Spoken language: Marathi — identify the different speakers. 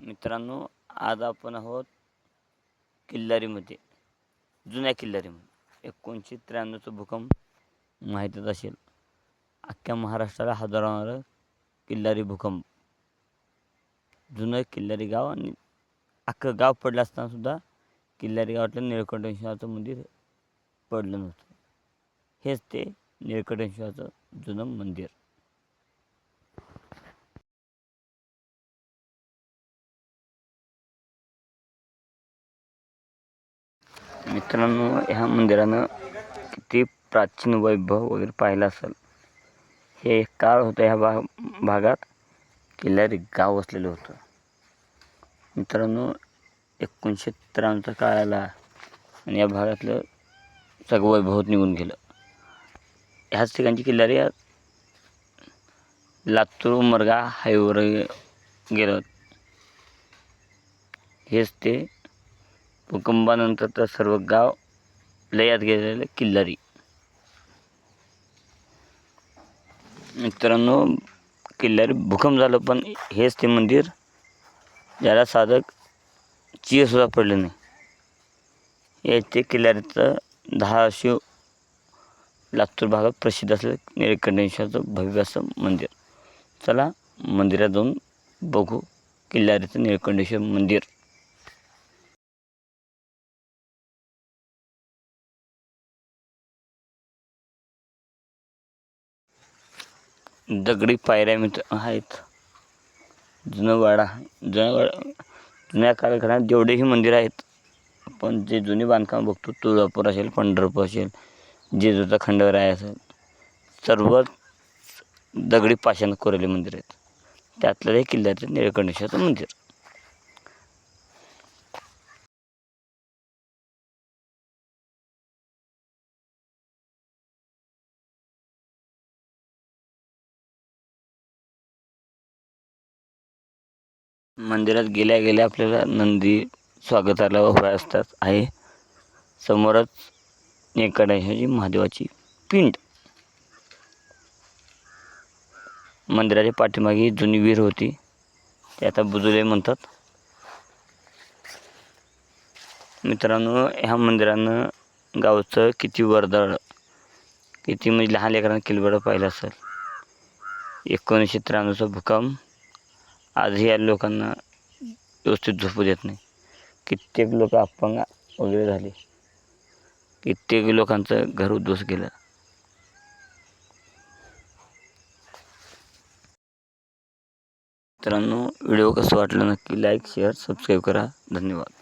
Speaker 1: मित्रांनो आज आपण आहोत किल्लारीमध्ये जुन्या किल्लारीमध्ये. एकोणीसशे त्र्याण्णवचा भूकंप माहीतच असेल. अख्ख्या महाराष्ट्राला हादरवणारं किल्लारी भूकंप. जुनं किल्लारी गाव आणि अख्खं गाव पडलं असतानासुद्धा किल्लारी गावातलं निळकंठेश्वराचं मंदिर पडलं नव्हतं. हेच ते निळकंठेश्वराचं जुनं मंदिर. मित्रांनो ह्या मंदिरानं किती प्राचीन वैभव वगैरे पाहिलं असेल. हे एक काळ होतं ह्या भा भागात. किल्लारी गाव वसलेलं होतं. मित्रांनो एकोणीसशे त्र्याण्णवचा काळ आला आणि या भागातलं सगळं वैभव निघून गेलं. ह्याच ठिकाणची किल्लारी लातूर उमरगा हायवेवर गेलं हेच ते भूकंपानंतर तर सर्व गाव लयात गेलेलं किल्लारी. मित्रांनो किल्लारी भूकंप झालं पण हेच ते मंदिर ज्याला साधक चिरसुद्धा पडलं नाही. हे ते किल्लारीचं दहा शिव लातूर भागात प्रसिद्ध असलेलं निळकंठेश्वरचं भव्य असं मंदिर. चला मंदिरात जाऊन बघू किल्लारीचं निळकंठेश्वर मंदिर. दगडी पायऱ्या मित्र आहेत. जुनं वाडा जुन्या जुन्या कालखंडात जेवढेही मंदिर आहेत आपण जे जुनी बांधकाम बघतो तुळजापूर असेल पंढरपूर असेल जेजूचा खंडवराय असेल सर्व दगडी पाषाण कोरलेले मंदिर आहेत. त्यातलं हे किल्ल्याचं निळकंठेश्वराचं मंदिर. मंदिरात गेल्या गेल्या आपल्याला नंदी स्वागताला उभ्या असतात. आहे. समोरच निळकंठेश्वराची महादेवाची पिंड. मंदिराच्या पाठीमागे जुनी विहीर होती. ते आता बुजुले म्हणतात. मित्रांनो ह्या मंदिरानं गावचं किती वर्दळ किती म्हणजे लहान लेकरांना किलबडं पाहिलं असेल. एकोणीसशे त्र्याण्णवचा भूकंप आजही या लोकांना व्यवस्थित झोपू देत नाही. कित्येक लोक अपंग वगैरे झाले. कित्येक लोकांचं घर उद्ध्वस्त गेलं मित्रांनो व्हिडिओ कसं वाटलं नक्की लाईक शेअर सबस्क्राईब करा. धन्यवाद.